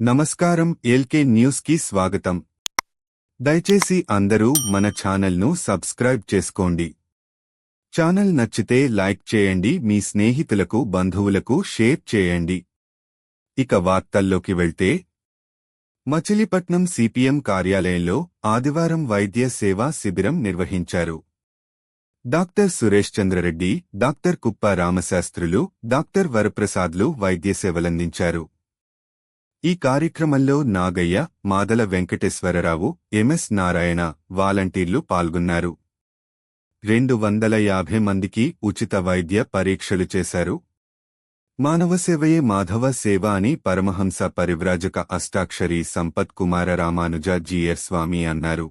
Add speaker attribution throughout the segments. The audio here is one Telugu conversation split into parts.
Speaker 1: నమస్కారం ఎల్కే న్యూస్కి స్వాగతం. దయచేసి అందరూ మన ఛానల్ను సబ్స్క్రైబ్ చేసుకోండి. ఛానల్ నచ్చితే లైక్ చేయండి మీ స్నేహితులకు బంధువులకు షేర్ చేయండి. ఇక వార్తల్లోకి వెళ్తే మచిలీపట్నం సిపిఎం కార్యాలయంలో ఆదివారం వైద్య సేవా శిబిరం నిర్వహించారు. డాక్టర్ సురేష్ చంద్రరెడ్డి డాక్టర్ కుప్ప రామశాస్త్రులు డాక్టర్ వరప్రసాద్లు వైద్య సేవలందించారు. ఈ కార్యక్రమంలో నాగయ్య మాదల వెంకటేశ్వరరావు ఎంఎస్ నారాయణ వాలంటీర్లు పాల్గొన్నారు. రెండు వందల యాభై మందికి ఉచిత వైద్య పరీక్షలు చేశారు. మానవ సేవయే మాధవ సేవ అని పరమహంస పరివ్రాజక అష్టాక్షరి సంపత్ కుమార రామానుజ జీయర్ స్వామి అన్నారు.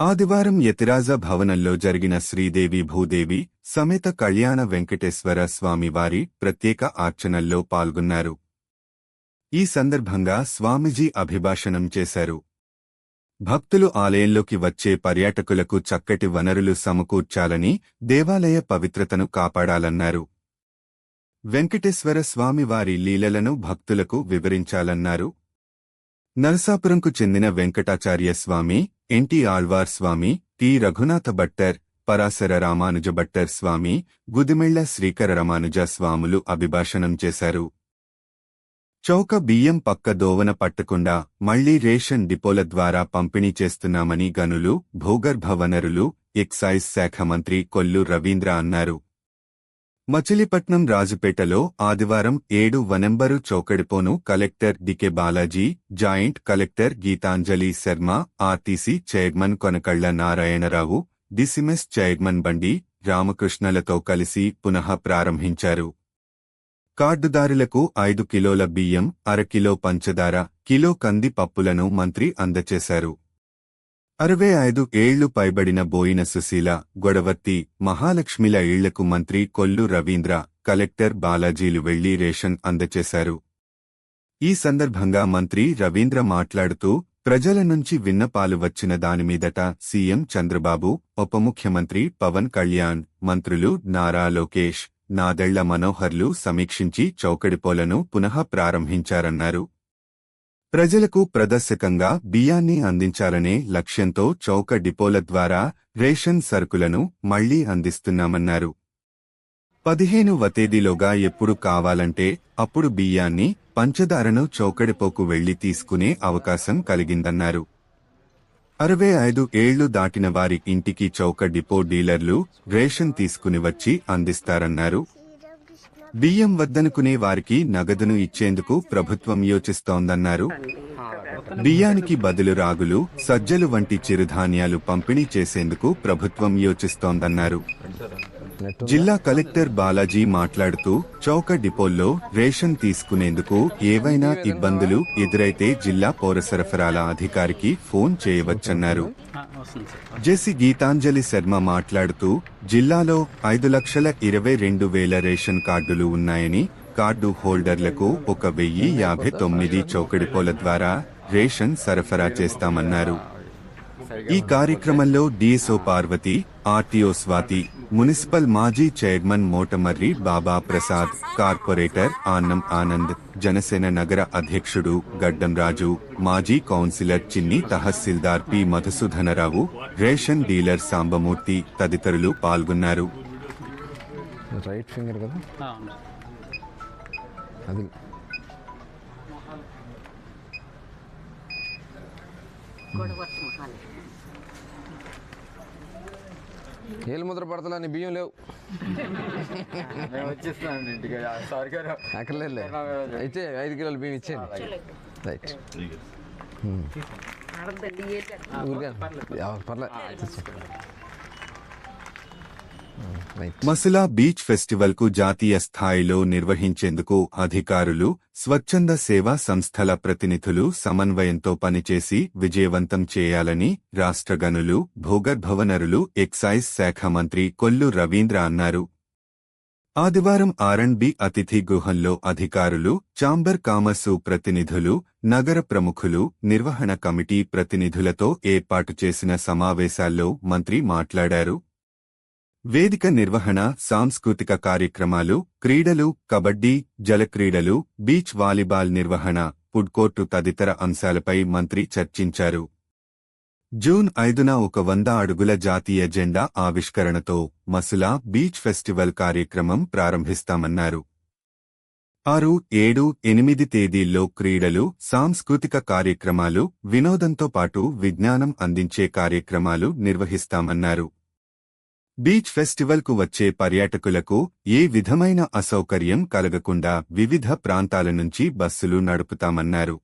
Speaker 1: ఆదివారం యతిరాజ భవనంలో జరిగిన శ్రీదేవి భూదేవి సమేత కళ్యాణ వెంకటేశ్వర స్వామివారి ప్రత్యేక ఆర్చనల్లో పాల్గొన్నారు. ఈ సందర్భంగా స్వామిజీ అభిభాషణం చేశారు. భక్తులు ఆలయంలోకి వచ్చే పర్యాటకులకు చక్కటి వనరులు సమకూర్చాలని దేవాలయ పవిత్రతను కాపాడాలన్నారు. వెంకటేశ్వర స్వామివారి లీలలను భక్తులకు వివరించాలన్నారు. నరసాపురంకు చెందిన వెంకటాచార్య స్వామి ఎన్టీ ఆళ్వార్ స్వామి టి. రఘునాథ భట్టర్ పరాశర రామానుజ భట్టర్ స్వామి గుదిమెళ్ళ శ్రీకర రామానుజ స్వాములు అభిభాషణం చేశారు. చౌక బియ్యం పక్క దోవన పట్టకుండా మళ్ళీ రేషన్ డిపోల ద్వారా పంపిణీ చేస్తున్నామని గనులు భూగర్భ వనరులు ఎక్సైజ్ శాఖ మంత్రి కొల్లు రవీంద్ర అన్నారు. మచిలీపట్నం రాజుపేటలో ఆదివారం ఏడు వనెంబరు చౌకడిపోను collector DK Balaji joint collector Geetanjali Sharma RTC chairman Konakalla Narayanarao DCMS chairman Bandi రామకృష్ణలతో కలిసి పునః ప్రారంభించారు. కార్డుదారులకు ఐదు కిలోల బియ్యం అరకిలో పంచదార కిలో కంది పప్పులను మంత్రి అందచేశారు. అరవై ఐదు ఏళ్ళు పైబడిన బోయిన సుశీల గొడవర్తి మహాలక్ష్మిల ఇళ్ళకు మంత్రి కొల్లు రవీంద్ర కలెక్టర్ బాలాజీలు వెళ్ళి రేషన్ అందచేశారు. ఈ సందర్భంగా మంత్రి రవీంద్ర మాట్లాడుతూ ప్రజల నుంచి విన్నపాలు వచ్చిన దానిమీదట సీఎం చంద్రబాబు ఉప ముఖ్యమంత్రి పవన్ కళ్యాణ్ మంత్రులు నారా లోకేష్ నాదెళ్ళ మనోహర్లు సమీక్షించి చౌకడిపోలను పునః ప్రారంభించారన్నారు. ప్రజలకు ప్రదర్శకంగా బియ్యాన్ని అందించాలనే లక్ష్యంతో చౌక డిపోల ద్వారా రేషన్ సరుకులను మళ్ళీ అందిస్తున్నామన్నారు. పదిహేను వతేదీలోగా ఎప్పుడు కావాలంటే అప్పుడు బియ్యాన్ని పంచదారను చౌకడిపోకు వెళ్ళి తీసుకునే అవకాశం కలిగిందన్నారు. అరవై ఐదు ఏళ్ళు దాటిన వారి ఇంటికి చౌక డిపో డీలర్లు రేషన్ తీసుకుని వచ్చి అందిస్తారన్నారు. బియ్యం వద్దనుకునే వారికి నగదును ఇచ్చేందుకు ప్రభుత్వం యోచిస్తోందన్నారు. బియ్యానికి బదులు రాగులు సజ్జలు వంటి చిరుధాన్యాలు పంపిణీ చేసేందుకు ప్రభుత్వం యోచిస్తోందన్నారు. జిల్లా కలెక్టర్ బాలాజీ మాట్లాడుతూ చౌక డిపోల్లో రేషన్ తీసుకునేందుకు ఏవైనా ఇబ్బందులు ఎదురైతే జిల్లా పౌర సరఫరాల అధికారికి ఫోన్ చేయవచ్చన్నారు. జెసి గీతాంజలి శర్మ మాట్లాడుతూ జిల్లాలో ఐదు లక్షల ఇరవై రెండు వేల రేషన్ కార్డులు ఉన్నాయని కార్డు హోల్డర్లకు ఒక వెయ్యి యాభై తొమ్మిది చౌకడిపోల ద్వారా రేషన్ సరఫరా చేస్తామన్నారు. ఈ కార్యక్రమంలో DSO Parvathi RTO Swathi municipal మాజీ చైర్మన్ మోటమర్రి బాబా ప్రసాద్ కార్పొరేటర్ ఆన్నం ఆనంద్ జనసేన నగర అధ్యక్షుడు గడ్డం రాజు మాజీ councillor Chinni tahsildar P Madhusudanarao ration dealer Sambamurthy తదితరులు పాల్గొన్నారు.
Speaker 2: రైట్ ఫింగర్ కదా?
Speaker 3: అవును
Speaker 2: అది. ఏలు ముద్ర పడతలా నీ బియ్యం లేవు.
Speaker 4: మేము వచ్చేస్తున్నాం ఇంటికి. సారీ గారు.
Speaker 2: అక్కర్లేదు అయితే ఐదు కిలోల బియ్యం ఇచ్చేయండి. రైట్. ఊరికే. పర్లేదు Hmm,
Speaker 1: మసులా బీచ్ ఫెస్టివల్కు జాతీయ స్థాయిలో నిర్వహించేందుకు అధికారులు స్వచ్ఛంద సేవా సంస్థల ప్రతినిధులు సమన్వయంతో పనిచేసి విజయవంతం చేయాలని రాష్ట్ర గనులు భూగర్భవనరులు ఎక్సైజ్ శాఖ మంత్రి కొల్లు రవీంద్ర అన్నారు. ఆదివారం ఆర్ఎండ్బి అతిథి గృహంలో అధికారులు చాంబర్ కామర్సు ప్రతినిధులు నగర ప్రముఖులు నిర్వహణ కమిటీ ప్రతినిధులతో ఏర్పాటు చేసిన సమావేశాల్లో మంత్రి మాట్లాడారు. వేదిక నిర్వహణ సాంస్కృతిక కార్యక్రమాలు క్రీడలు కబడ్డీ జలక్రీడలు బీచ్ వాలీబాల్ నిర్వహణ ఫుడ్ కోర్టు తదితర అంశాలపై మంత్రి చర్చించారు. జూన్ ఐదున ఒక వంద అడుగుల జాతీయ జెండా ఆవిష్కరణతో మసులా బీచ్ ఫెస్టివల్ కార్యక్రమం ప్రారంభిస్తామన్నారు. ఆరు ఏడు ఎనిమిది తేదీల్లో క్రీడలు సాంస్కృతిక కార్యక్రమాలు వినోదంతో పాటు విజ్ఞానం అందించే కార్యక్రమాలు నిర్వహిస్తామన్నారు. బీచ్ ఫెస్టివల్కు వచ్చే పర్యాటకులకు ఏ విధమైన అసౌకర్యం కలగకుండా వివిధ ప్రాంతాల నుంచి బస్సులు నడుపుతామన్నారు.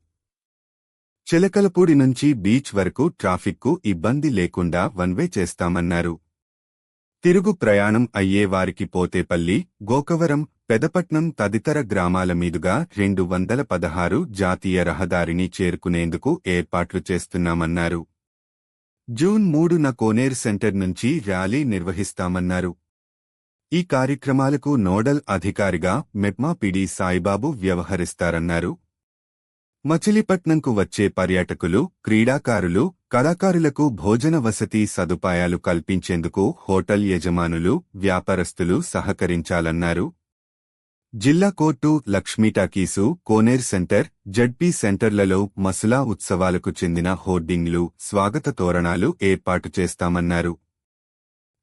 Speaker 1: చిలకలపూడి నుంచి బీచ్ వరకు ట్రాఫిక్కు ఇబ్బంది లేకుండా వన్వే చేస్తామన్నారు. తిరుగు ప్రయాణం అయ్యేవారికి పోతేపల్లి గోకవరం పెదపట్నం తదితర గ్రామాల మీదుగా రెండు వందల పదహారు జాతీయ రహదారిని చేరుకునేందుకు ఏర్పాట్లు చేస్తున్నామన్నారు. జూన్ మూడున కోనేరు సెంటర్ నుంచి ర్యాలీ నిర్వహిస్తామన్నారు. ఈ కార్యక్రమాలకు నోడల్ అధికారిగా మెప్మా పిడి సాయిబాబు వ్యవహరిస్తారన్నారు. మచిలీపట్నంకు వచ్చే పర్యాటకులు క్రీడాకారులు కళాకారులకు భోజన వసతి సదుపాయాలు కల్పించేందుకు హోటల్ యజమానులు వ్యాపారస్తులు సహకరించాలన్నారు. జిల్లా court Lakshmi Talkies Koneru centre ZP సెంటర్లలో మసులా ఉత్సవాలకు చెందిన హోర్డింగ్లు స్వాగత తోరణాలు ఏర్పాటు చేస్తామన్నారు.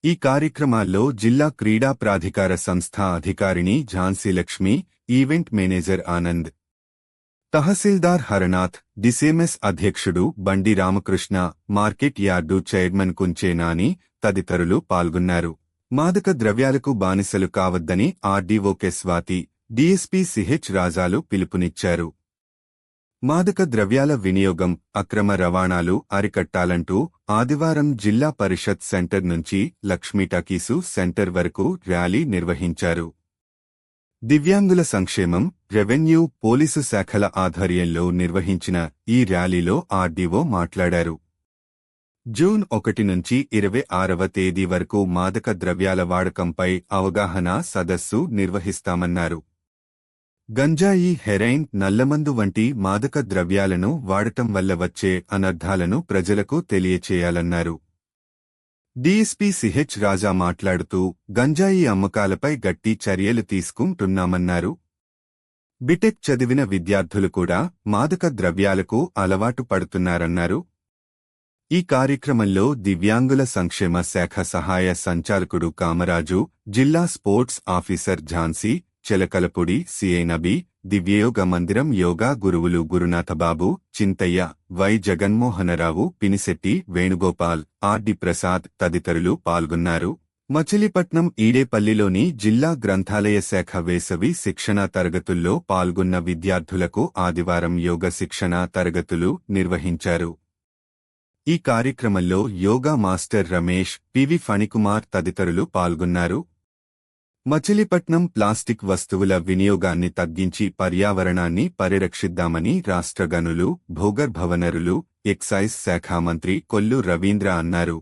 Speaker 1: ఈ కార్యక్రమాల్లో జిల్లా క్రీడా ప్రాధికార సంస్థ అధికారిణి Jhansi Lakshmi event manager Anand tahsildar Haranath DCMS అధ్యక్షుడు Bandi Ramakrishna market yard chairman Kunche Nani తదితరులు పాల్గొన్నారు. మాదక ద్రవ్యాలకు బానిసలు కావద్దని ఆర్డీఓకే స్వాతి డీఎస్పీ సిహెచ్ రాజాలు పిలుపునిచ్చారు. మాదక ద్రవ్యాల వినియోగం అక్రమ రవాణాలు అరికట్టాలంటూ ఆదివారం జిల్లా పరిషత్ సెంటర్ నుంచి లక్ష్మీటాకీసు సెంటర్ వరకు ర్యాలీ నిర్వహించారు. దివ్యాంగుల సంక్షేమం రెవెన్యూ పోలీసు శాఖల ఆధ్వర్యంలో నిర్వహించిన ఈ ర్యాలీలో ఆర్డీఓ మాట్లాడారు. జూన్ ఒకటి నుంచి ఇరవై ఆరవ తేదీ వరకు మాదక ద్రవ్యాల వాడకంపై అవగాహన సదస్సు నిర్వహిస్తామన్నారు. గంజాయి హెరైన్ నల్లమందు వంటి మాదక ద్రవ్యాలను వాడటం వల్ల వచ్చే అనర్థాలను ప్రజలకు తెలియచేయాలన్నారు. డీఎస్పీ సిహెచ్ రాజా మాట్లాడుతూ గంజాయి అమ్మకాలపై గట్టి చర్యలు తీసుకుంటున్నామన్నారు. బిటెక్ చదివిన విద్యార్థులు కూడా మాదక ద్రవ్యాలకు అలవాటు పడుతున్నారన్నారు. ఈ కార్యక్రమంలో దివ్యాంగుల సంక్షేమ శాఖ సహాయ సంచాలకుడు కామరాజు జిల్లా sports officer Jhansi Chelakalapodi CI Nabi Divyayoga Mandiram yoga గురువులు గురునాథబాబు చింతయ్య వై జగన్మోహనరావు పినిశెట్టి వేణుగోపాల్ ఆర్డి ప్రసాద్ తదితరులు పాల్గొన్నారు. మచిలీపట్నం ఈడేపల్లిలోని జిల్లా గ్రంథాలయ శాఖ వేసవి శిక్షణా తరగతుల్లో పాల్గొన్న విద్యార్థులకు ఆదివారం యోగ శిక్షణా తరగతులు నిర్వహించారు. ఈ కార్యక్రమంలో yoga master Ramesh PV Phanikumar తదితరులు పాల్గొన్నారు. మచిలీపట్నం ప్లాస్టిక్ వస్తువుల వినియోగాన్ని తగ్గించి పర్యావరణాన్ని పరిరక్షిద్దామని రాష్ట్ర గనులు భూగర్భవనరులు ఎక్సైజ్ శాఖ మంత్రి కొల్లు రవీంద్ర అన్నారు.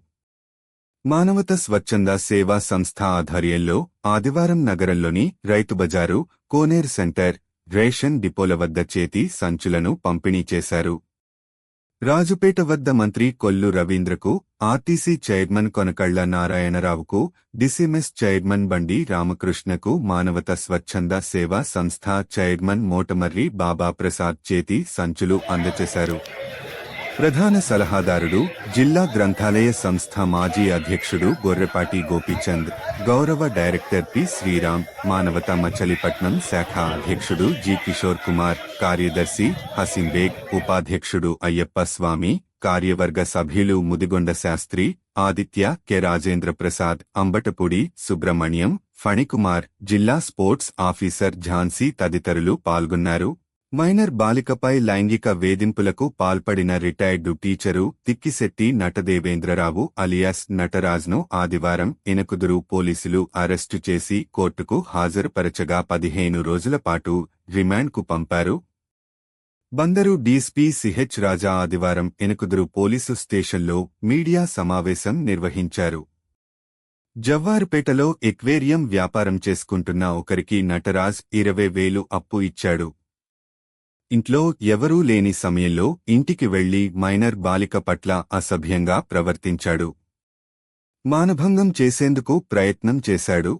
Speaker 1: మానవత స్వచ్ఛంద సేవా సంస్థ ఆధ్వర్యంలో ఆదివారం నగరంలోని రైతు బజారు కోనేర్ సెంటర్ రేషన్ డిపోల వద్ద చేతి సంచులను పంపిణీ చేశారు. రాజుపేట వద్ద మంత్రి కొల్లు రవీంద్రకు ఆర్టీసీ చైర్మన్ కొనకళ్ళ నారాయణరావుకు డిసిఎంఎస్ చైర్మన్ బండి రామకృష్ణకు మానవత స్వచ్ఛంద సేవా సంస్థ చైర్మన్ మోటమర్రి బాబా ప్రసాద్ చేతి సంచులు అందజేశారు ప్రధాన సలహాదారుడు జిల్లా గ్రంథాలయ సంస్థ మాజీ అధ్యక్షుడు గొర్రెపాటి గోపీచంద్ గౌరవ డైరెక్టర్ పి శ్రీరామ్ మానవత మచలిపట్నం శాఖ అధ్యక్షుడు జి కిషోర్ కుమార్ కార్యదర్శి హసింబేగ్ ఉపాధ్యక్షుడు అయ్యప్ప స్వామి కార్యవర్గ సభ్యులు ముదిగొండ శాస్త్రి ఆదిత్య కె రాజేంద్ర ప్రసాద్ అంబటపూడి సుబ్రహ్మణ్యం ఫణికుమార్ జిల్లా స్పోర్ట్స్ ఆఫీసర్ ఝాన్సీ తదితరులు పాల్గొన్నారు. మైనర్ బాలికపై లైంగిక వేధింపులకు పాల్పడిన retired teacher Tikkisetti Natadevendrarao alias నటరాజ్ను ఆదివారం ఎనకుదురు పోలీసులు అరెస్టు చేసి కోర్టుకు హాజరుపరచగా పదిహేను రోజుల పాటు రిమాండ్కు పంపారు. బందరు డీఎస్పీ సిహెచ్ రాజా ఆదివారం ఎనకుదురు పోలీసు స్టేషన్లో మీడియా సమావేశం నిర్వహించారు. జవ్వారుపేటలో ఎక్వేరియం వ్యాపారం చేసుకుంటున్న ఒకరికి నటరాజ్ ఇరవై వేలు అప్పు ఇచ్చాడు. ఇంట్లో ఎవరూ లేని సమయంలో ఇంటికి వెళ్ళి మైనర్ బాలిక పట్ల అసభ్యంగా ప్రవర్తించాడు. మానభంగం చేసేందుకు ప్రయత్నం చేశాడు.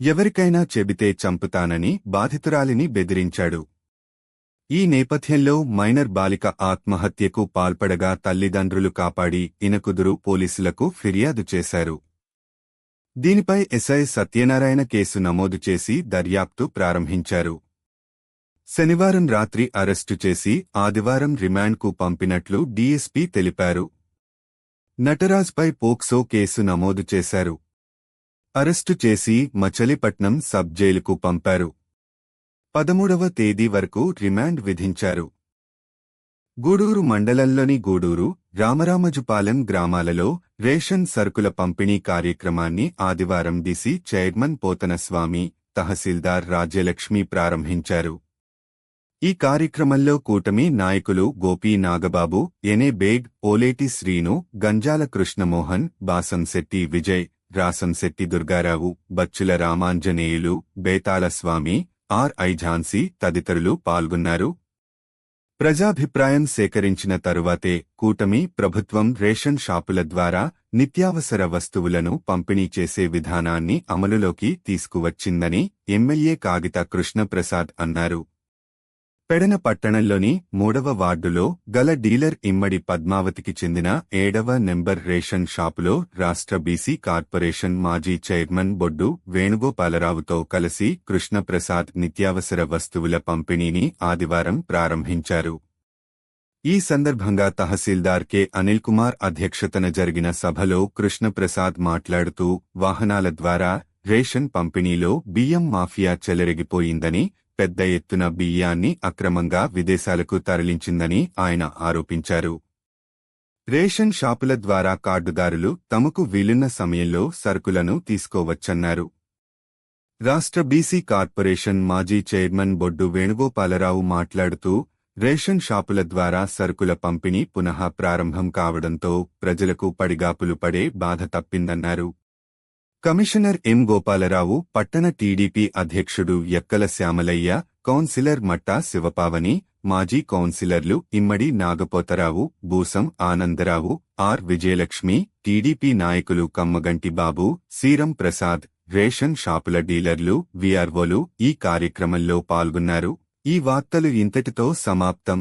Speaker 1: ఎవరికైనా చెబితే చంపుతానని బాధితురాలిని బెదిరించాడు. ఈ నేపథ్యంలో మైనర్ బాలిక ఆత్మహత్యకు పాల్పడగా తల్లిదండ్రులు కాపాడి ఇనకుదురు పోలీసులకు ఫిర్యాదు చేశారు. దీనిపై ఎస్ఐ సత్యనారాయణ కేసు నమోదు చేసి దర్యాప్తు ప్రారంభించారు. శనివారం రాత్రి అరెస్టు చేసి ఆదివారం రిమాండ్కు పంపినట్లు డీఎస్పీ తెలిపారు. నటరాజ్పై పోక్సో కేసు నమోదు చేశారు. అరెస్టు చేసి మచలిపట్నం సబ్ జైలుకు పంపారు. పదమూడవ తేదీ వరకు రిమాండ్ విధించారు. గూడూరు మండలంలోని గూడూరు రామరామజుపాలెం గ్రామాలలో రేషన్ సరుకుల పంపిణీ కార్యక్రమాన్ని ఆదివారం డిసి చైర్మన్ పోతనస్వామి తహసీల్దార్ రాజ్యలక్ష్మి ప్రారంభించారు. ఈ కార్యక్రమంలో కూటమి నాయకులు గోపీ నాగబాబు ఎనే బేగ్ ఓలేటి శ్రీను గంజాల కృష్ణమోహన్ బాసంశెట్టి విజయ్ రాసంశెట్టి దుర్గారావు బచ్చుల రామాంజనేయులు బేతాళ స్వామి ఆర్ ఐ ఝాన్సీ తదితరులు పాల్గొన్నారు. ప్రజాభిప్రాయం సేకరించిన తరువాతే కూటమి ప్రభుత్వం రేషన్ షాపుల ద్వారా నిత్యావసర వస్తువులను పంపిణీ చేసే విధానాన్ని అమలులోకి తీసుకువచ్చిందని ఎమ్మెల్యే కాగిత కృష్ణప్రసాద్ అన్నారు. పెడన పట్టణంలోని మూడవ వార్డులో గల డీలర్ ఇమ్మడి పద్మావతికి చెందిన ఏడవ నెంబర్ రేషన్ షాపులో రాష్ట్ర బీసీ కార్పొరేషన్ మాజీ చైర్మన్ బొడ్డు వేణుగోపాలరావుతో కలిసి కృష్ణప్రసాద్ నిత్యావసర వస్తువుల పంపిణీని ఆదివారం ప్రారంభించారు. ఈ సందర్భంగా తహసీల్దార్ కె. అనిల్ కుమార్ అధ్యక్షతన జరిగిన సభలో కృష్ణప్రసాద్ మాట్లాడుతూ వాహనాల ద్వారా రేషన్ పంపిణీలో బియ్యం మాఫియా చెలరెగిపోయిందని పెద్ద ఎత్తున బియ్యాన్ని అక్రమంగా విదేశాలకు తరలించిందని ఆయన ఆరోపించారు. రేషన్ షాపుల ద్వారా కార్డుదారులు తమకు వీలున్న సమయంలో సరుకులను తీసుకోవచ్చన్నారు. రాష్ట్ర బీసీ కార్పొరేషన్ మాజీ చైర్మన్ బొడ్డు వేణుగోపాలరావు మాట్లాడుతూ రేషన్ షాపుల ద్వారా సరుకుల పంపిణీ పునః ప్రారంభం కావడంతో ప్రజలకు పడిగాపులు పడే బాధ తప్పిందన్నారు. కమిషనర్ ఎం గోపాలరావు పట్టణ టీడీపీ అధ్యక్షుడు ఎక్కల శ్యామలయ్య కౌన్సిలర్ మట్టా శివపావని మాజీ కౌన్సిలర్లు ఇమ్మడి నాగపోతరావు బూసం ఆనందరావు ఆర్ విజయలక్ష్మి టీడీపీ నాయకులు కమ్మగంటి బాబు సీరం ప్రసాద్ రేషన్ షాపుల డీలర్లు విఆర్ఓలు ఈ కార్యక్రమంలో పాల్గొన్నారు. ఈ వార్తలు ఇంతటితో సమాప్తం.